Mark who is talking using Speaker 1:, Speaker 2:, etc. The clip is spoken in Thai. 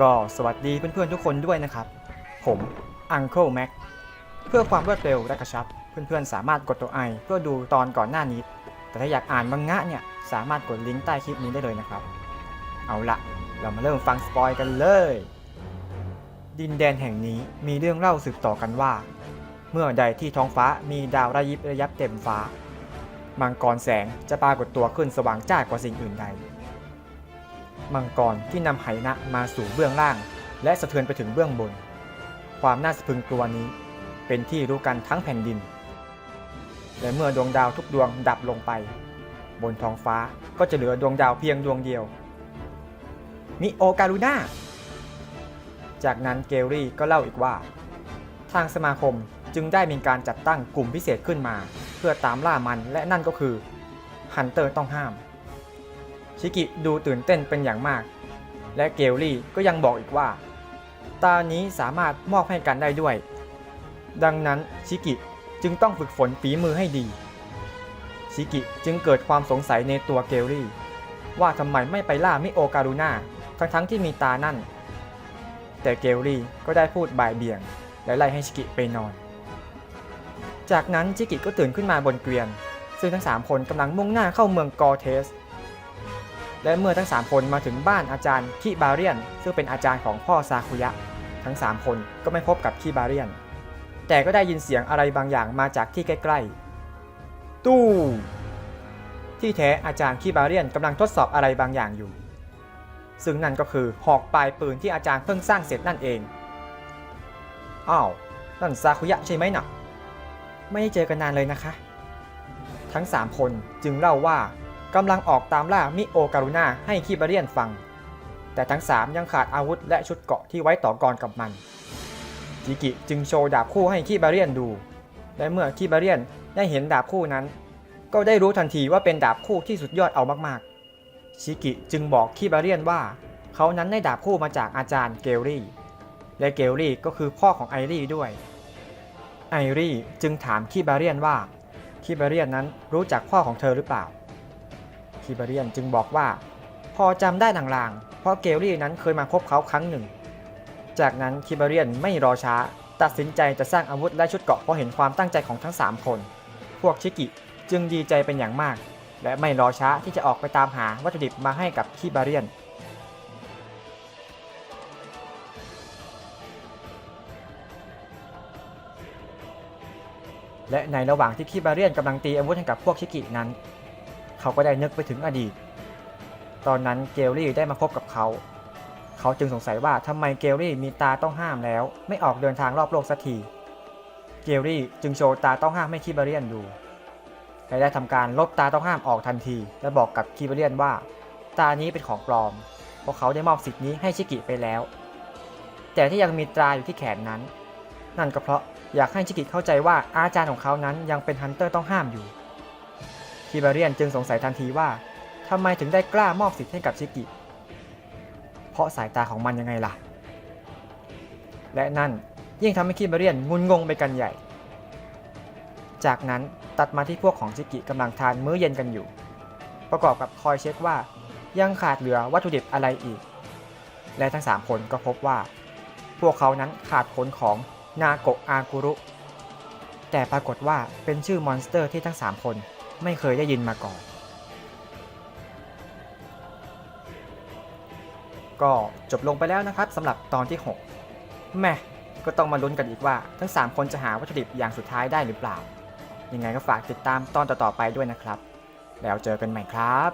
Speaker 1: ก็สวัสดีเพื่อนๆทุกคนด้วยนะครับ ผม Uncle Mac เพื่อความรวดเร็วและกระชับ เพื่อนๆสามารถกดตัวไอเพื่อดูตอนก่อนหน้านี้ แต่ถ้าอยากอ่านมังงะเนี่ย สามารถกดลิงก์ใต้คลิปนี้ได้เลยนะครับ เอาละเรามาเริ่มฟังสปอยกันเลย ดินแดนแห่งนี้มีเรื่องเล่าสืบต่อกันว่า เมื่อใดที่ท้องฟ้ามีดาวระยิบระยับเต็มฟ้า มังกรแสงจะปรากฏตัวขึ้นสว่างจ้ากว่าสิ่งอื่นใด มังกรที่นำไหนะมาสู่เบื้องล่าง และสะเทือนไปถึงเบื้องบน ความน่าสะพึงกลัวนี้เป็นที่รู้กันทั้งแผ่นดิน และเมื่อดวงดาวทุกดวงดับลงไป บนท้องฟ้าก็จะเหลือดวงดาวเพียงดวงเดียว มิโอการุน่า จากนั้นเกลลี่ก็เล่าอีกว่า ทางสมาคมจึงได้มีการจัดตั้งกลุ่มพิเศษขึ้นมา พื่อตามล่ามันและนั่นก็คือฮันเตอร์ต้องห้าม ชิกิดูตื่นเต้นเป็นอย่างมาก และเกลลี่ก็ยังบอกอีกว่า ตานี้สามารถมอบให้กันได้ด้วย ดังนั้นชิกิจึงต้องฝึกฝนฝีมือให้ดี ชิกิจึงเกิดความสงสัยในตัวเกลลี่ ว่าทำไมไม่ไปล่ามิโอการุน่าทั้งทั้งที่มีตานั่น แต่เกลลี่ก็ได้พูดบ่ายเบี่ยง และไล่ให้ชิกิไปนอน จากนั้นชิกิก็ตื่นขึ้นมาบนเกวียน ซึ่งทั้ง 3 คนกำลังมุ่งหน้าเข้าเมืองกอเทส และเมื่อทั้ง 3 คนมาถึงบ้านอาจารย์คิบาเรียน ซึ่งเป็นอาจารย์ของพ่อซาคุยะ ทั้ง 3 คนก็ไม่พบกับคิบาเรียน แต่ก็ได้ยินเสียงอะไรบางอย่างมาจากที่ใกล้ๆ ตู้ ที่แท้อาจารย์คิบาเรียนกำลังทดสอบอะไรบางอย่างอยู่ ซึ่งนั่นก็คือหอกปลายปืนที่อาจารย์เพิ่งสร้างเสร็จนั่นเอง อ้าว นั่นซาคุยะใช่ไหมนะ่ะ ไม่ได้เจอกันนานเลยนะคะ ทั้ง 3 คนจึงเล่าว่ากำลังออกตามล่ามิโอการุนาให้คิบาเรียนฟัง แต่ทั้ง 3 ยังขาดอาวุธและชุดเกราะที่ไว้ต่อกรกับมัน จิกิจึงโชว์ดาบคู่ให้คิบาเรียนดู และเมื่อคิบาเรียนได้เห็นดาบคู่นั้น ก็ได้รู้ทันทีว่าเป็นดาบคู่ที่สุดยอดเอามากๆ ชิกิจึงบอกคิบาเรียนว่า เขานั้นได้ดาบคู่มาจากอาจารย์เกลลี่ และเกลลี่ก็คือพ่อของไอรี่ด้วย ไอรี่จึงถามคิบาเรียนว่าคิบาเรียนนั้นรู้จักพ่อของเธอหรือเปล่าคิบาเรียนจึงบอกว่า พอจำได้ลางๆ เพราะเกลลี่นั้นเคยมาพบเขาครั้งหนึ่ง จากนั้นคิบาเรียนไม่รอช้า ตัดสินใจจะสร้างอาวุธและชุดเกราะเพราะเห็นความตั้งใจของทั้ง 3 คน พวกชิกิจึงดีใจเป็นอย่างมาก และไม่รอช้าที่จะออกไปตามหาวัตถุดิบมาให้กับคิบาเรียน และในระหว่างที่คิบาเรียนกำลังตีอาวุธให้กับพวกชิกินั้น เขาก็ได้นึกไปถึงอดีต ตอนนั้นเกลลี่ได้มาพบกับเขา เขาจึงสงสัยว่าทำไมเกลลี่มีตาต้องห้ามแล้ว ไม่ออกเดินทางรอบโลกสักที เกลลี่จึงโชว์ตาต้องห้ามให้คิบาเรียนดูและได้ทำการลบตาต้องห้ามออกทันที และบอกกับคิบาเรียนว่า ตานี้เป็นของปลอม เพราะเขาได้มอบสิทธิ์นี้ให้ชิกิไปแล้ว แต่ที่ยังมีตราอยู่ที่แขนนั้น นั่นก็เพราะ อยากให้ชิกิเข้าใจว่าอาจารย์ของเขานั้นยังเป็นฮันเตอร์ต้องห้ามอยู่ คิบาเรียนจึงสงสัยทันทีว่าทำไมถึงได้กล้ามอบสิทธิ์ให้กับชิกิ เพราะสายตาของมันยังไงล่ะ และนั่นยิ่งทำให้คิบาเรียนงุนงงไปกันใหญ่ จากนั้นตัดมาที่พวกของชิกิกำลังทานมื้อเย็นกันอยู่ ประกอบกับคอยเช็คว่า ยังขาดเหลือวัตถุดิบอะไรอีก และทั้ง 3 คนก็พบว่า พวกเขานั้นขาดผลของ นาโกะอากุรุ แต่ปรากฏว่าเป็นชื่อมอนสเตอร์ที่ทั้ง 3 คนไม่เคยได้ยินมาก่อน ก็จบลงไปแล้วนะครับสำหรับตอนที่ 6 แม่ก็ต้องมาลุ้นกันอีกว่าทั้ง 3 คนจะหาวัตถุดิบอย่างสุดท้ายได้หรือเปล่า ยังไงก็ฝากติดตามตอนต่อๆไปด้วยนะครับ แล้วเจอกันใหม่ครับ